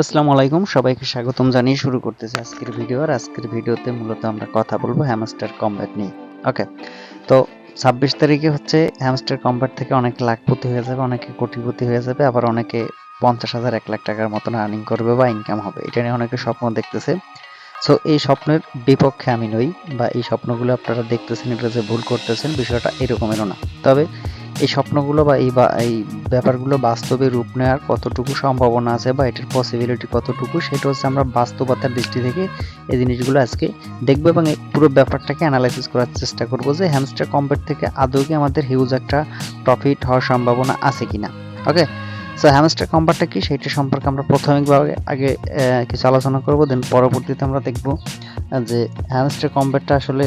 আসসালামু আলাইকুম, সবাইকে স্বাগতম জানিয়ে শুরু করতেছি আজকের ভিডিও। আর আজকের ভিডিওতে মূলত আমরা কথা বলব হ্যামস্টার কম্ব্যাট নিয়ে। ওকে তো ছাব্বিশ তারিখে হচ্ছে হ্যামস্টার কম্ব্যাট থেকে অনেক লাখপতি হয়ে যাবে, অনেকে কোটিপতি হয়ে যাবে, আবার অনেকে পঞ্চাশ হাজার, এক লাখ টাকার মতন আর্নিং করবে বা ইনকাম হবে। এটা নিয়ে অনেকে স্বপ্ন দেখতেছে। সো এই স্বপ্নের বিপক্ষে আমি নই, বা এই স্বপ্নগুলো আপনারা দেখতেছেন, এটা যে ভুল করতেছেন, বিষয়টা এরকমেরও না। তবে এই স্বপ্নগুলো বা এই এই ব্যাপারগুলো বাস্তবে রূপ নেওয়ার কতটুকু সম্ভাবনা আছে বা এটার পসিবিলিটি কতটুকু, সেটা হচ্ছে আমরা বাস্তবতার দৃষ্টি থেকে এই জিনিসগুলো আজকে দেখব এবং পুরো ব্যাপারটাকে অ্যানালাইসিস করার চেষ্টা করব যে হ্যামস্টার কম্পেট থেকে আদৌ কি আমাদের হিউজ একটা প্রফিট হওয়ার সম্ভাবনা আছে কিনা। ওকে সো হ্যামস্টার কম্পারটা কি? সেইটা সম্পর্কে আমরা প্রাথমিকভাবে আগে কিছু আলোচনা করব দেন পরবর্তীতে আমরা দেখব যে হ্যামস্টার কম্পারটা আসলে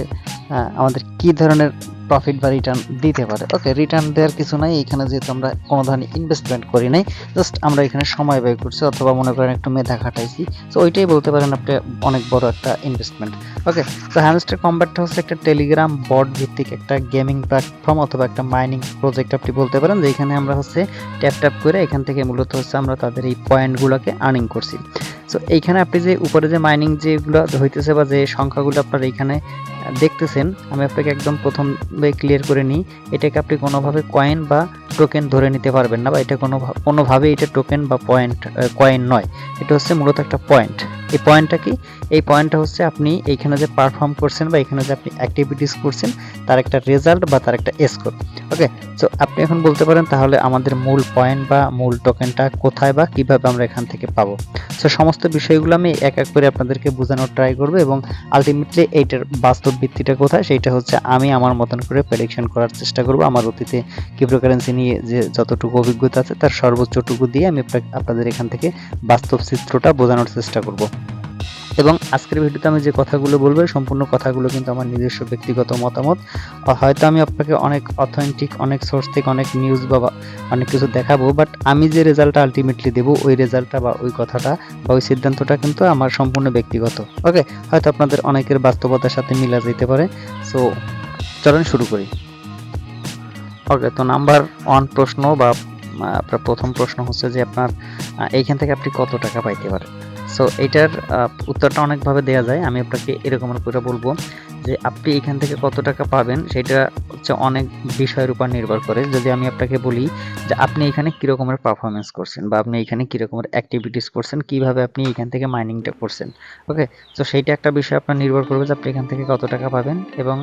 আমাদের কি ধরনের প্রফিট বা রিটার্ন দিতে পারে। ওকে রিটার্ন দেওয়ার কিছু নাই, এখানে যেহেতু আমরা কোনো ধরনের ইনভেস্টমেন্ট করি নাই জাস্ট আমরা এখানে সময় ব্যয় করছি, অথবা মনে করেন একটু মেধা খাটাইছি। তো ওইটাই বলতে পারেন আপনি অনেক বড় একটা ইনভেস্টমেন্ট ওকে তো হ্যামস্টার কম্ব্যাটটা হচ্ছে একটা টেলিগ্রাম বট ভিত্তিক একটা গেমিং প্ল্যাটফর্ম অথবা একটা মাইনিং প্রজেক্ট আপনি বলতে পারেন যে এখানে আমরা হচ্ছে ট্যাপ ট্যাপ করে এখান থেকে মূলত হচ্ছে আমরা তাদের এই পয়েন্টগুলোকে আর্নিং করছি। সো এইখানে আপনি যে উপরে যে মাইনিং যেগুলো হইতেছে বা যে সংখ্যাগুলো আপনার এইখানে দেখতেছেন, আমি আপনাকে একদম প্রথম ক্লিয়ার করে নিই, এটাকে আপনি কোনোভাবে কয়েন বা টোকেন ধরে নিতে পারবেন না বা এটা কোনো কোনোভাবে এটা টোকেন বা পয়েন্ট কয়েন নয়। এটা হচ্ছে মূলত একটা পয়েন্ট এই পয়েন্টটা কি? এই পয়েন্টটা হচ্ছে আপনি এইখানে যে পারফর্ম করছেন বা এখানে যে আপনি অ্যাক্টিভিটিস করছেন, তার একটা রেজাল্ট বা তার একটা স্কোর ওকে সো আপনি এখন বলতে পারেন তাহলে আমাদের মূল পয়েন্ট বা মূল টোকেনটা কোথায় বা কীভাবে আমরা এখান থেকে পাবো? সো সমস্ত বিষয়গুলো আমি এক এক করে আপনাদেরকে বোঝানোর ট্রাই করব এবং আলটিমেটলি এইটার বাস্তব ভিত্তিটা কোথায়? সেইটা হচ্ছে আমি আমার মতন করে প্রেডিকশন করার চেষ্টা করব। আমার অতীতে ক্রিপ্টোকারেন্সি নিয়ে যে যতটুকু অভিজ্ঞতা আছে, তার সর্বোচ্চটুকু দিয়ে আমি আপনাদের এখান থেকে বাস্তব চিত্রটা বোঝানোর চেষ্টা করব। এবং আজকের ভিডিওতে আমি যে কথাগুলো বলব সম্পূর্ণ কথাগুলো কিন্তু আমার নিজস্ব ব্যক্তিগত মতামত। হয়তো আমি আপনাকে অনেক অথেন্টিক অনেক সোর্স থেকে অনেক নিউজ বা অনেক কিছু দেখাবো বাট আমি যে রেজাল্টটা আলটিমেটলি দেবো, ওই রেজাল্টটা বা ওই কথাটা বা ওই সিদ্ধান্তটা কিন্তু আমার সম্পূর্ণ ব্যক্তিগত। ওকে হয়তো আপনাদের অনেকের বাস্তবতার সাথে মিলা যেতে পারে। সো চলুন শুরু করি। ওকে তো নাম্বার ওয়ান প্রশ্ন বা আপনার প্রথম প্রশ্ন হচ্ছে যে আপনার এইখান থেকে আপনি কত টাকা পাইতে পারেন? সো এটার উত্তরটা অনেকভাবে দেওয়া যায়। আমি আপনাকে এরকম করে বলব যে আপনি এখান থেকে কত টাকা পাবেন সেটা হচ্ছে অনেক বিষয়ের উপর নির্ভর করে। যদি আমি আপনাকে বলি যে আপনি এখানে কীরকমের পারফরমেন্স করছেন বা আপনি এখানে কীরকমের অ্যাক্টিভিটিস করছেন, কীভাবে আপনি এখান থেকে মাইনিংটা করছেন ওকে তো সেইটা একটা বিষয় আপনার নির্ভর করবে যে আপনি এখান থেকে কত টাকা পাবেন এবং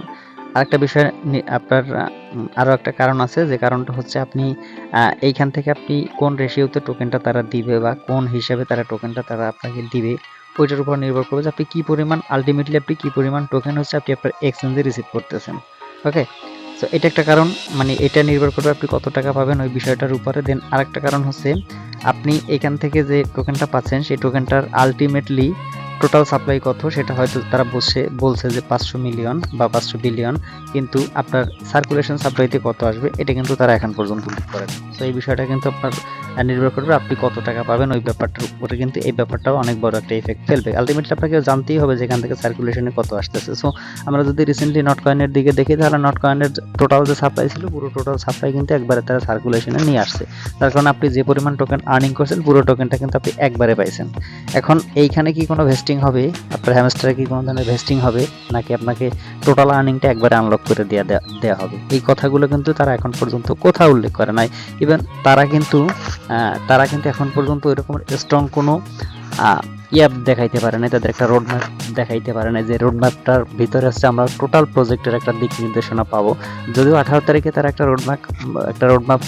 আরেকটা বিষয় আপনার উম, আরও একটা কারণ আছে যে কারণটা হচ্ছে আপনি এইখান থেকে আপনি কোন রেশিওতে টোকেনটা তারা দিবে বা কোন হিসাবে তারা টোকেনটা তারা আপনাকে দিবে ওইটার উপর নির্ভর করবে যে আপনি কি পরিমাণ আলটিমেটলি আপনি কি পরিমাণ টোকেন হচ্ছে আপনি আপনার এক্সচেঞ্জে রিসিভ করতেছেন ওকে তো এটা একটা কারণ মানে এটা নির্ভর করবে আপনি কত টাকা পাবেন ওই বিষয়টার উপরে। দেন আরেকটা কারণ হচ্ছে আপনি এখান থেকে যে টোকেনটা পাচ্ছেন সেই টোকেনটার আলটিমেটলি টোটাল সাপ্লাই কত সেটা হয়তো তারা বসে বলছে যে পাঁচশো মিলিয়ন বা পাঁচশো বিলিয়ন কিন্তু আপনার সার্কুলেশন সাপ্লাইতে কত আসবে এটা কিন্তু তারা এখন পর্যন্ত উল্লেখ করেন তো এই বিষয়টা কিন্তু আপনার নির্ভর করবে আপনি কত টাকা পাবেন ওই ব্যাপারটার উপরে, কিন্তু এই ব্যাপারটাও অনেক বড় একটা ইফেক্ট ফেলবে। আলটিমেটলি আপনাকে জানতেই হবে যে এখান থেকে সার্কুলেশনে কত আসতেছে। সো আমরা যদি রিসেন্টলি নট কয়েনের দিকে দেখি, তাহলে নট কয়েনের টোটাল যে সাপ্লাই ছিল, পুরো টোটাল সাপ্লাই কিন্তু একবারে তারা সার্কুলেশনে নিয়ে আসছে। তার কারণে আপনি যে পরিমাণ টোকেন আর্নিং করছেন, পুরো টোকেনটা কিন্তু আপনি একবারে পাইছেন। এখন এইখানে কি কোনো ভেস্টিং হবে, আপনার হ্যামস্টারে কি কোনো ধরনের ভেস্টিং হবে, নাকি আপনাকে টোটাল আর্নিংটা একবারে আনলক করে দেওয়া দেওয়া হবে? এই কথাগুলো কিন্তু তারা এখন পর্যন্ত কোথাও উল্লেখ করে নাই। ইভেন তারা কিন্তু তারা কিন্তু এখন পর্যন্ত এরকম স্ট্রং কোনো ইয়াপ দেখাইতে পারে না তাদের একটা রোড ম্যাপ দেখাইতে পারে না যে রোড ম্যাপটার ভিতরে হচ্ছে আমরা টোটাল প্রজেক্টের একটা দিক নির্দেশনা পাবো। যদিও আঠারো তারিখে তারা একটা রোড ম্যাপ একটা রোড ম্যাপ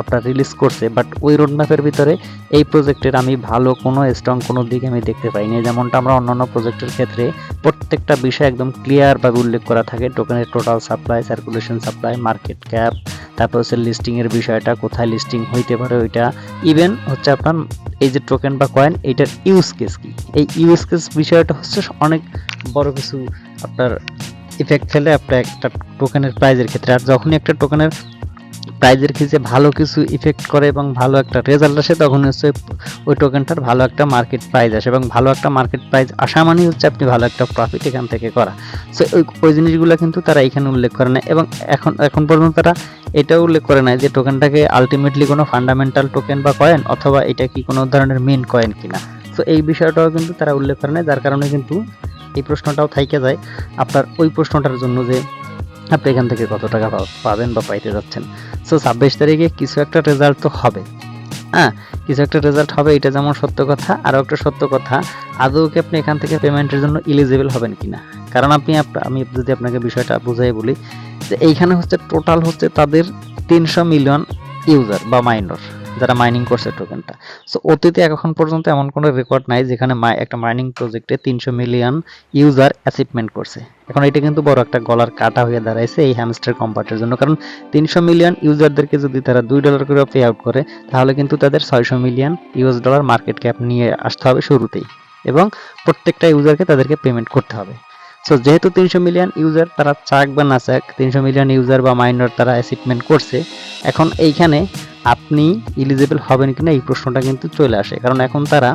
আপনার রিলিজ করছে বাট ওই রোড ম্যাপের ভিতরে এই প্রজেক্টের আমি ভালো কোনো স্ট্রং কোনো দিক আমি দেখতে পাইনি। যেমনটা আমরা অন্যান্য প্রজেক্টের ক্ষেত্রে প্রত্যেকটা বিষয় একদম ক্লিয়ারভাবে উল্লেখ করা থাকে। টোকেনের total supply circulation supply market cap তারপর হচ্ছে লিস্টিংয়ের বিষয়টা, কোথায় লিস্টিং হইতে পারে ওইটা। ইভেন হচ্ছে আপনার এই যে টোকেন বা কয়েন এইটার ইউজ কেস কি? এই ইউজ কেস বিষয়টা হচ্ছে অনেক বড় কিছু আপনার ইফেক্ট ফেলে আপনার একটা টোকেনের প্রাইজের ক্ষেত্রে। আর যখনই একটা টোকেনের প্রাইজের ক্ষেত্রে ভালো কিছু ইফেক্ট করে এবং ভালো একটা রেজাল্ট আসে, তখন হচ্ছে ওই টোকেনটার ভালো একটা মার্কেট প্রাইস আসে এবং ভালো একটা মার্কেট প্রাইস আসা মানেই হচ্ছে আপনি ভালো একটা প্রফিট এখান থেকে করা। সো ওই ওই জিনিসগুলো কিন্তু তারা এখানে উল্লেখ করে না এবং এখন এখন পর্যন্ত তারা এটাও উল্লেখ করে না যে টোকেনটাকে আলটিমেটলি কোনো ফান্ডামেন্টাল টোকেন বা কয়েন অথবা এটা কি কোনো ধরনের মেন কয়েন কিনা। তো এই বিষয়টাও কিন্তু তারা উল্লেখ করে না যার কারণে কিন্তু এই প্রশ্নটাও থাইকে যায় আপনার ওই প্রশ্নটার জন্য যে আপনি এখান থেকে কত টাকা পাবেন বা পাইতে যাচ্ছেন। সো ছাব্বিশ তারিখে কিছু একটা রেজাল্ট তো হবে। হ্যাঁ কিছু একটা রেজাল্ট হবে, এটা যেমন সত্য কথা, আরও একটা সত্য কথা, আদৌ কি আপনি এখান থেকে পেমেন্টের জন্য ইলিজিবল হবেন কি না কারণ আপনি আমি যদি আপনাকে বিষয়টা বুঝাই বলি, যে এইখানে হচ্ছে টোটাল হচ্ছে তাদের তিনশো মিলিয়ন ইউজার বা মাইনর যারা মাইনিং করছে টোকেনটা সো অতীতে এখন পর্যন্ত এমন কোনো রেকর্ড নাই যেখানে একটা মাইনিং প্রজেক্টে তিনশো মিলিয়ন ইউজার অ্যাচিভমেন্ট করছে। এখন এটা কিন্তু বড় একটা গলার কাটা হয়ে দাঁড়াইছে এই হ্যামস্টার কম্পার্টের জন্য। কারণ তিনশো মিলিয়ন ইউজারদেরকে যদি তারা দুই ডলার করে পে আউট করে, তাহলে কিন্তু তাদের ছয়শো million US dollar market cap নিয়ে আসতে হবে শুরুতেই। এবং প্রত্যেকটা ইউজারকে তাদেরকে পেমেন্ট করতে হবে। সো যেহেতু তিনশো মিলিয়ন ইউজার তারা চাক বা না চাক, তিনশো মিলিয়ন ইউজার বা মাইনর তারা অ্যাচিভমেন্ট করছে, এখন এইখানে আপনি ইলিজিবল হবেন কিনা এই প্রশ্নটা কিন্তু চলে আসে। কারণ এখন তারা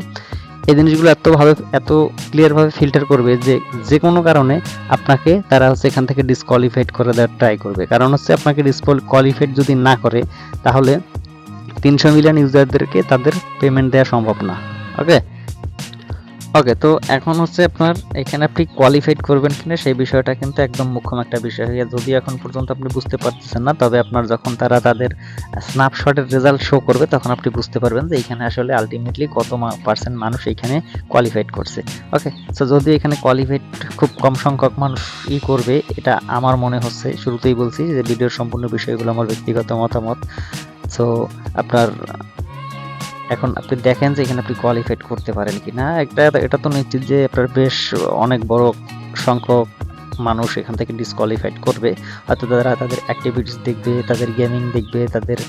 এই জিনিসগুলো এতভাবে, এত ক্লিয়ারভাবে ফিল্টার করবে যে যে কোনো কারণে আপনাকে তারা হচ্ছে এখান থেকে ডিসকোয়ালিফাইড করে দেওয়ার ট্রাই করবে। কারণ হচ্ছে আপনাকে ডিসকোয়ালিফাইড যদি না করে, তাহলে তিনশো মিলিয়ন ইউজারদেরকে তাদের পেমেন্ট দেওয়া সম্ভব না। ওকে ওকে তো এখন হচ্ছে আপনার এখানে আপনি কোয়ালিফাইড করবেন কিনা সেই বিষয়টা কিন্তু একদম মুখ্যম একটা বিষয় যদি এখন পর্যন্ত আপনি বুঝতে পারতেছেন না, তবে আপনার যখন তারা তাদের স্ন্যাপশটের রেজাল্ট শো করবে, তখন আপনি বুঝতে পারবেন যে এখানে আসলে আলটিমেটলি কত পার্সেন্ট মানুষ এখানে কোয়ালিফাইড করছে। ওকে সো যদি এখানে কোয়ালিফাইড খুব কম সংখ্যক মানুষ ই করবে, এটা আমার মনে হচ্ছে, শুরুতেই বলছি যে ভিডিওর সম্পূর্ণ বিষয়গুলো আমার ব্যক্তিগত মতামত। সো আপনার এখন আপনি দেখেন যে এখানে আপনি কোয়ালিফাইড করতে পারেন কি না একটা, এটা তো নিশ্চিত যে আপনার বেশ অনেক বড় সংখ্যক মানুষ এখান থেকে ডিসকোয়ালিফাইড করবে। হয়তো তারা তাদের অ্যাক্টিভিটিস দেখবে, তাদের গেমিং দেখবে, তাদের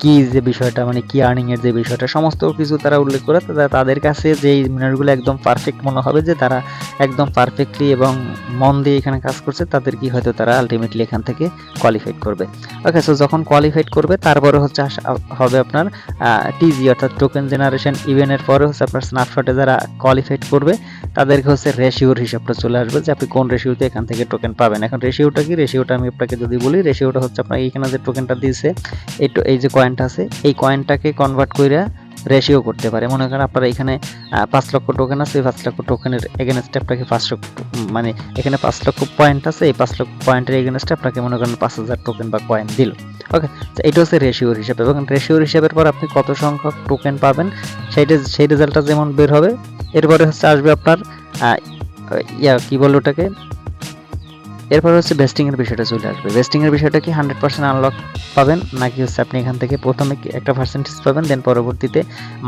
কি যে বিষয়টা মানে কি আর্নিং এর যে বিষয়টা, সমস্ত কিছু তারা উল্লেখ করে তাদের কাছে যে মিনারগুলো একদম পারফেক্ট মনে হবে যে তারা একদম পারফেক্টলি এবং মন দিয়ে এখানে কাজ করছে তাদের কি হয়তো তারা আলটিমেটলি এখান থেকে কোয়ালিফাইড করবে। ওকে সো যখন কোয়ালিফাইড করবে, তারপরে হচ্ছে হবে আপনার টিজি অর্থাৎ টোকেন জেনারেশন ইভেন্টের পরে হচ্ছে আপনার স্ন্যাপশটে যারা কোয়ালিফাইড করবে, তাদেরকে হচ্ছে রেশিওর হিসাবটা চলে আসবে যে আপনি কোন রেশিওতে এখান থেকে টোকেন পাবেন। এখন রেশিওটা কি? রেশিওটা আমি আপনাকে যদি বলি রেশিওটা হচ্ছে আপনার এইখানে যে টোকেনটা দিয়েছে, এই এই যে কয়েনটা আছে, এই কয়েনটাকে কনভার্ট করে রেশিও করতে পারে। মনে করেন আপনার এখানে পাঁচ লক্ষ টোকেন আছে পাঁচ লক্ষ টোকেনের এগেনস্টে আপনাকে পাঁচ লক্ষ মানে এখানে পাঁচ লক্ষ পয়েন্ট আছে, এই পাঁচ লক্ষ পয়েন্টের এগেনস্টে আপনাকে মনে করেন পাঁচ হাজার টোকেন বা কয়েন দিল। ওকে এটা হচ্ছে রেশিওর হিসাব। এবং রেশিওর হিসাবের পর আপনি কত সংখ্যক টোকেন পাবেন সেইটা সেই রেজাল্টটা যেমন বের হবে, এরপরে হচ্ছে আসবে আপনার ইয়া, কি বলে ওটাকে? এরপর হচ্ছে ভেস্টিং এর বিষয়টা চলে আসবে। ভেস্টিং এর বিষয়টা কি হান্ড্রেড পার্সেন্ট আনলক পাবেন? নাকি হচ্ছে আপনি এখান থেকে প্রথমে একটা পার্সেন্টেজ পাবেন দেন পরবর্তীতে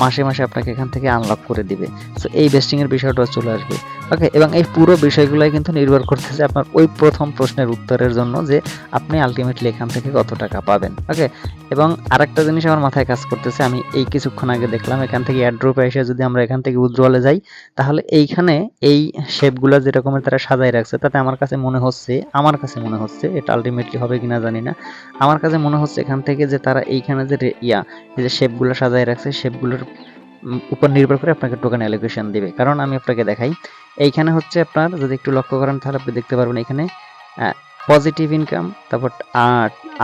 মাসে মাসে আপনাকে এখান থেকে আনলক করে দিবে। সো এই ভেস্টিং এর বিষয়টা চলে আসবে। ওকে এবং এই পুরো বিষয়গুলোই কিন্তু নির্ভর করতেছে আপনার ওই প্রথম প্রশ্নের উত্তরের জন্য যে আপনি আলটিমেটলি এখান থেকে কত টাকা পাবেন। ওকে এবং আরেকটা জিনিস আমার মাথায় কাজ করতেছে, আমি এই কিছুক্ষণ আগে দেখলাম, এখান থেকে অ্যাড্রোপে এসে যদি আমরা এখান থেকে উজ্জ্বলে যাই, তাহলে এইখানে এই শেপগুলো যেরকমের তারা সাজায় রাখছে, তাতে আমার কাছে মনে হচ্ছে আমার কাছে মনে হচ্ছে, এটা আলটিমেটলি হবে কিনা জানি না। আমার কাছে মনে হচ্ছে এখান থেকে যে তারা এইখানে যে ইয়া যে শেপগুলো সাজায় রাখছে শেপগুলোর উপর নির্ভর করে আপনাকে টোকেন অ্যালোকেশন দিবে। কারণ আমি আপনাকে দেখাই, এইখানে হচ্ছে আপনার যদি একটু লক্ষ্য করেন, তাহলে আপনি দেখতে পারবেন এখানে পজিটিভ ইনকাম তারপর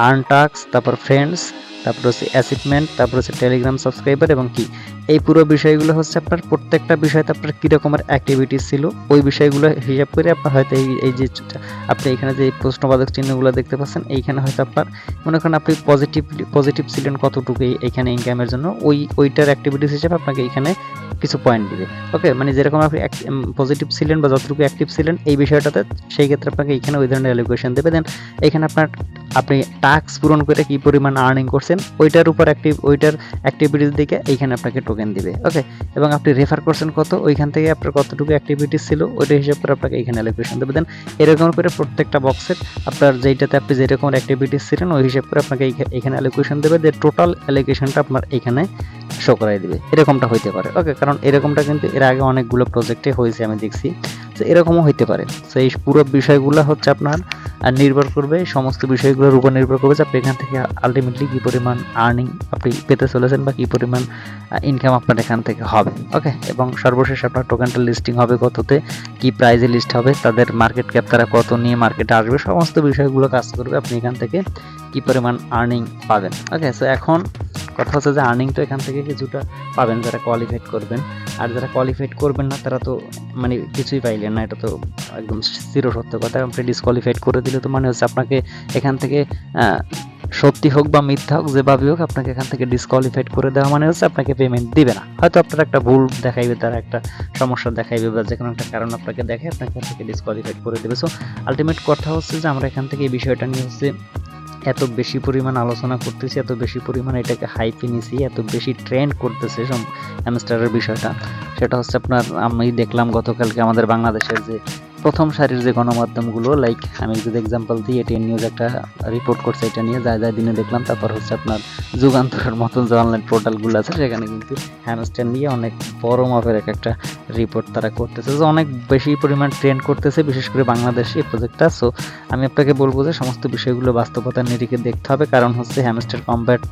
আর্ন টাক্স তারপর ফ্রেন্ডস তারপর হচ্ছে অ্যাচিভমেন্ট তারপর হচ্ছে টেলিগ্রাম সাবস্ক্রাইবার এবং কি? এই পুরো বিষয়গুলো হচ্ছে আপনার প্রত্যেকটা বিষয়তে আপনার কী রকমের অ্যাক্টিভিটিস ছিল, ওই বিষয়গুলো হিসাব করে আপনার হয়তো এই এই যে আপনি এখানে যে প্রশ্নবাদক চিহ্নগুলো দেখতে পাচ্ছেন, এইখানে হয়তো আপনার, মনে করেন আপনি পজিটিভ পজিটিভ ছিলেন কতটুকু এই- এইখানে ইনকামের জন্য, ওই, ওইটার অ্যাক্টিভিটিস হিসেবে আপনাকে এইখানে কিছু পয়েন্ট দিবে। ওকে মানে যেরকম আপনি পজিটিভ ছিলেন বা যতটুকু অ্যাক্টিভ ছিলেন, এই বিষয়টাতে সেই ক্ষেত্রে আপনাকে এইখানে ওই ধরনের অ্যালোকেশন দেবে। দেন এখানে আপনার আপনি টাস্ক পূরণ করে কি পরিমাণ আর্নিং করছেন, ওইটার উপর অ্যাক্টিভ ওইটার অ্যাক্টিভিটিস দিকে এইখানে আপনাকে টোকেন দিবে ওকে এবং আপনি রেফার করছেন কত, ওইখান থেকে আপনার কতটুকু অ্যাক্টিভিটিস ছিল, ওইটা হিসাব করে আপনাকে এইখানে অ্যালোকেশন দেবে। দেন এরকম করে প্রত্যেকটা বক্সের আপনার যেইটাতে আপনি যেরকম অ্যাক্টিভিটিস ছিলেন, ওই হিসাব করে আপনাকে এখানে অ্যালোকেশন দেবে, যে টোটাল অ্যালোকেশনটা আপনার এখানে শো করাই দিবে। এরকমটা হইতে পারে ওকে কারণ এরকমটা কিন্তু এর আগে অনেকগুলো প্রজেক্টে হয়েছে, আমি দেখছি। তো এরকমও হইতে পারে। তো এই পুরো বিষয়গুলো হচ্ছে আপনার আর নির্ভর করবে সমস্ত বিষয়গুলোর উপর নির্ভর করবে যে আপনি এখান থেকে আলটিমেটলি কী পরিমাণ আর্নিং আপনি পেতে চলেছেন বা কী পরিমাণ ইনকাম আপনার এখান থেকে হবে ওকে এবং সর্বশেষ আপনার টোকেনটা লিস্টিং হবে কততে, কী প্রাইজে লিস্ট হবে, তাদের মার্কেট ক্যাপ তারা কত নিয়ে মার্কেটে আসবে, সমস্ত বিষয়গুলো কাজ করবে আপনি এখান থেকে কী পরিমাণ আর্নিং পাবেন ওকে সো এখন কথা হচ্ছে যে আর্নিং তো এখান থেকে কিছুটা পাবেন, যারা কোয়ালিফাইড করবেন। আর যারা কোয়ালিফাইড করবেন না, তারা তো মানে কিছুই পাইলেন না, এটা তো একদম চির সত্য কথা। আপনি ডিসকোয়ালিফাইড করে দিলে তো মানে হচ্ছে আপনাকে এখান থেকে সত্যি হোক বা মিথ্যা হোক, যেভাবে হোক, আপনাকে এখান থেকে ডিসকোয়ালিফাইড করে দেওয়া মানে হচ্ছে আপনাকে পেমেন্ট দিবে না। হয়তো আপনার একটা ভুল দেখাইবে, তার একটা সমস্যা দেখাইবে বা যে কোনো একটা কারণ আপনাকে দেখে, আপনাকে এখান থেকে ডিসকোয়ালিফাইড করে দেবে। সো আলটিমেট কথা হচ্ছে যে আমরা এখান থেকে এই বিষয়টা নিয়ে হচ্ছে এত বেশি পরিমাণ আলোচনা করতেছি, এত বেশি পরিমাণ এটাকে হাইপে নিছি, এত বেশি ট্রেন্ড করতেছে সব হ্যামস্টারের বিষয়টা। সেটা হচ্ছে আপনার, আমি দেখলাম গতকালকে আমাদের বাংলাদেশের যে প্রথম সারির যে গণমাধ্যমগুলো লাইক আমি যদি এক্সাম্পল দিই এটিএন নিউজ একটা রিপোর্ট করছে এটা নিয়ে, যা যা দিনে দেখলাম, তারপর হচ্ছে আপনার যুগান্তরের মতন যে অনলাইন পোর্টালগুলো আছে, সেখানে কিন্তু হ্যামস্টার নিয়ে অনেক বড় মাপের এক একটা রিপোর্ট তারা করতেছে। যে অনেক বেশি পরিমাণ ট্রেন্ড করতেছে, বিশেষ করে বাংলাদেশে এই প্রজেক্টটা সো আমি আপনাকে বলব যে সমস্ত বিষয়গুলো বাস্তবতার নিরিখে দেখতে হবে। কারণ হচ্ছে হ্যামস্টার কম্ব্যাট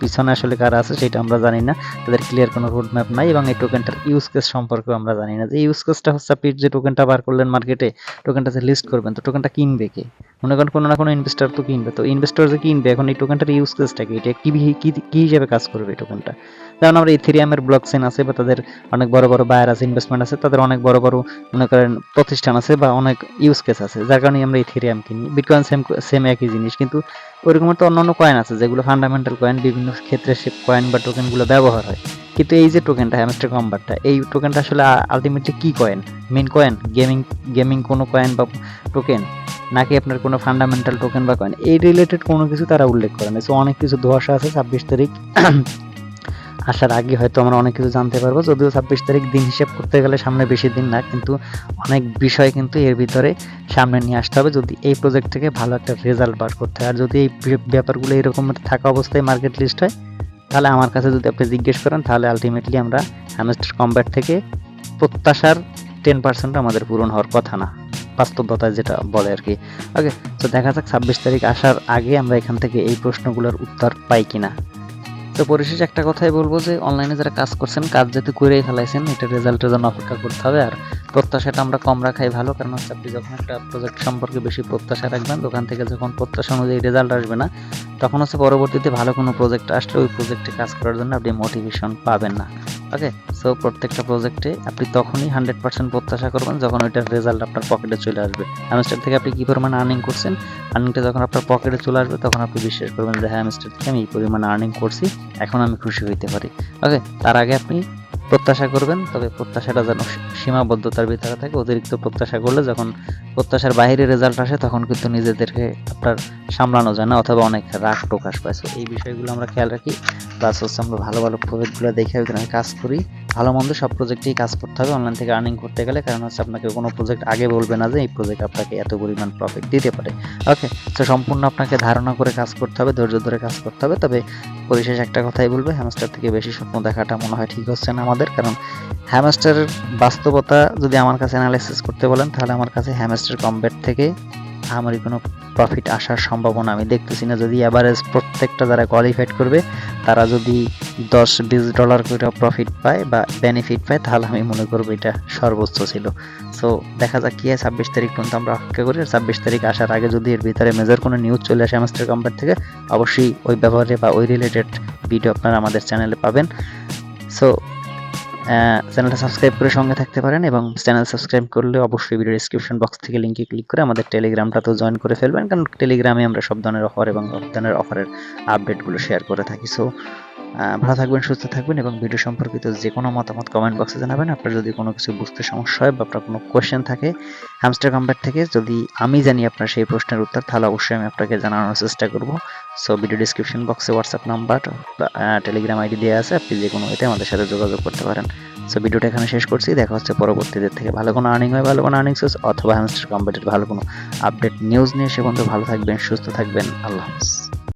পিছনে আসলে কারা আছে, সেটা আমরা জানি না। তাদের ক্লিয়ার কোনো রোড ম্যাপ নাই এবং এই টোকেনটার ইউজ কেস সম্পর্কেও আমরা জানি না। যে ইউজ কেসটা হচ্ছে আপনি যে টোকেনটা বার করলেন মার্কেটে টোকেনটা যে লিস্ট করবেন, তো টোকেনটা কিনবে কে? মনে করেন কোনো না কোনো ইনভেস্টর তো কিনবে। তো ইনভেস্টর যে কিনবে, এখন এই টোকেনটার ইউজ কেসটা কি? এটা কি কি কি কাজ করবে এই টোকেনটা যেমন আমরা ইথেরিয়ামের ব্লক চেন আছে বা তাদের অনেক বড় বড় বায়ার আছে ইনভেস্টমেন্ট আছে, তাদের অনেক বড় বড় মনে করেন প্রতিষ্ঠান আছে বা অনেক ইউজ কেস আছে, যার কারণে আমরা ইথেরিয়াম কিনি। বিটকয়েন সেম সেম একই জিনিস, কিন্তু ওইরকম তো অন্যান্য কয়েন আছে, যেগুলো ফান্ডামেন্টাল কয়েন বিভিন্ন ক্ষেত্রে সে কয়েন বা টোকেনগুলো ব্যবহার হয়। কিন্তু এই যে টোকেনটা হ্যামস্টার কম্বারটা এই টোকেনটা আসলে আলটিমেটলি কি coin main coin gaming gaming কোনো কয়েন বা টোকেন নাকি আপনার কোনো ফান্ডামেন্টাল টোকেন বা কয়েন এই রিলেটেড কোনো কিছু তারা উল্লেখ করে না। সো অনেক কিছু ধোয়াশা আছে ছাব্বিশ তারিখ। আসার আগে হয়তো আমরা অনেক কিছু জানতে পারব। যদিও ছাব্বিশ তারিখ দিন হিসেব করতে গেলে সামনে বেশি দিন না, কিন্তু অনেক বিষয় কিন্তু এর ভিতরে সামনে নিয়ে আসতে হবে। যদি এই প্রজেক্ট থেকে ভালো একটা রেজাল্ট বার করতে হয়, আর যদি এই ব্যাপারগুলো এরকম থাকা অবস্থায় মার্কেট লিস্ট হয় তাহলে আমার কাছে যদি আপনি জিজ্ঞেস করেন, তাহলে আলটিমেটলি আমরা হ্যামস্টার কম্ব্যাট থেকে প্রত্যাশার টেন পার্সেন্ট আমাদের পূরণ হওয়ার কথা না। বাস্তবতা যেটা বলে আর কি ওকে তো দেখা যাক ছাব্বিশ তারিখ আসার আগে আমরা এখান থেকে এই প্রশ্নগুলোর উত্তর পাই কিনা। তো পরিশেষে একটা কথাই বলব যে অনলাইনে যারা কাজ করছেন, কাজ যাতে করেই ফেলাইছেন, এটা রেজাল্টের জন্য অপেক্ষা করতে হবে। আর প্রত্যাশাটা আমরা কম রাখাই ভালো, কারণ হচ্ছে আপনি যখন একটা প্রজেক্ট সম্পর্কে বেশি প্রত্যাশা রাখবেন দোকান থেকে যখন প্রত্যাশা অনুযায়ী রেজাল্ট আসবে না, তখন হচ্ছে পরবর্তীতে ভালো কোনো প্রজেক্ট আসলে ওই প্রজেক্টে কাজ করার জন্য আপনি মোটিভেশন পাবেন না। ওকে সো প্রত্যেকটা প্রজেক্টে আপনি তখনই হান্ড্রেড পার্সেন্ট প্রত্যাশা করবেন যখন ওইটার রেজাল্ট আপনার পকেটে চলে আসবে। হ্যামস্টার থেকে আপনি কী পরিমাণে আর্নিং করছেন? আর্নিংটা যখন আপনার পকেটে চলে আসবে, তখন আপনি বিশ্বাস করবেন যে হ্যামস্টার থেকে আমি এই পরিমাণে আর্নিং করছি, এখন আমি খুশি হইতে পারি। ওকে তার আগে আপনি প্রত্যাশা করবেন, তবে প্রত্যাশাটা যেন সীমাবদ্ধতার ভিতরে থাকে। অতিরিক্ত প্রত্যাশা করলে যখন প্রত্যাশার বাইরে রেজাল্ট আসে, তখন কিন্তু নিজেদেরকে আপনার সামলানো যায় না, অথবা অনেক রাগ প্রকাশ পায়। এই বিষয়গুলো আমরা খেয়াল রাখি। প্লাস হচ্ছে আমরা ভালো ভালো প্রজেক্টগুলো দেখে ওইখানে কাজ করি। ভালো মন্দ সব প্রজেক্টেই কাজ করতে হবে অনলাইন থেকে আর্নিং করতে গেলে, কারণ হচ্ছে আপনাকে কোনো প্রজেক্ট আগে বলবে না যে, এই প্রজেক্ট আপনাকে এত পরিমাণ প্রফিট দিতে পারে। ওকে তো সম্পূর্ণ আপনাকে ধারণা করে কাজ করতে হবে, ধৈর্য ধরে কাজ করতে হবে। তবে পরিশেষ একটা কথাই বলবে হ্যামস্টার থেকে বেশি স্বপ্ন দেখাটা মনে হয় ঠিক হচ্ছে না আমাদের, কারণ হ্যামস্টারের বাস্তবতা যদি আমার কাছে অ্যানালাইসিস করতে বলেন, তাহলে আমার কাছে হ্যামস্টার কমব্যাট থেকে আমারই কোনো প্রফিট আসার সম্ভাবনা আমি দেখতেছি না। যদি অ্যাভারেজ প্রত্যেকটা যারা কোয়ালিফাইড করবে, তারা যদি দশ, বিশ ডলার করে প্রফিট পায় বা বেনিফিট পায়, তাহলে আমি মনে করব এটা সর্বোচ্চ ছিল। সো দেখা যাক কি হয়, ছাব্বিশ তারিখ পর্যন্ত আমরা অপেক্ষা করি। ছাব্বিশ তারিখ আসার আগে যদি এর ভিতরে মেজর কোনো নিউজ চলে আসে মাস্টার কোম্পানি থেকে, অবশ্যই ওই ব্যাপারে বা ওই রিলেটেড ভিডিও আপনারা আমাদের চ্যানেলে পাবেন। সো চ্যানেলটা সাবস্ক্রাইব করে সঙ্গে থাকতে পারেন এবং চ্যানেল সাবস্ক্রাইব করলে অবশ্যই ভিডিও ডিসক্রিপশন বক্স থেকে লিঙ্কে ক্লিক করে আমাদের টেলিগ্রামটাতেও জয়েন করে ফেলবেন। কারণ টেলিগ্রামে আমরা সব ধরনের অফার এবং সব ধরনের অফারের আপডেটগুলো শেয়ার করে থাকি। সো ভালো থাকবেন, সুস্থ থাকবেন এবং ভিডিও সম্পর্কিত যে কোনো মতামত কমেন্ট বক্সে জানাবেন। আপনার যদি কোনো কিছু বুঝতে সমস্যা হয় বা আপনার কোনো কোয়েশ্চেন থাকে হ্যামস্টার কম্প্যাট থেকে যদি আমি জানি আপনার সেই প্রশ্নের উত্তর, তাহলে অবশ্যই আমি আপনাকে জানানোর চেষ্টা করব। সো ভিডিও ডিসক্রিপশন বক্সে হোয়াটসঅ্যাপ নাম্বার টেলিগ্রাম আইডি দেওয়া আছে। আপনি যে কোনো এতে আমাদের সাথে যোগাযোগ করতে পারেন। সো ভিডিওটা এখানে শেষ করছি। দেখা হচ্ছে পরবর্তীদের থেকে ভালো কোনো আর্নিং হয়, ভালো কোনো আর্নিং সোর্স অথবা হ্যামস্টার কম্প্যাটের ভালো কোনো আপডেট নিউজ নিয়ে সে পর্যন্ত ভালো থাকবেন, সুস্থ থাকবেন। আল্লাহ হাফিজ।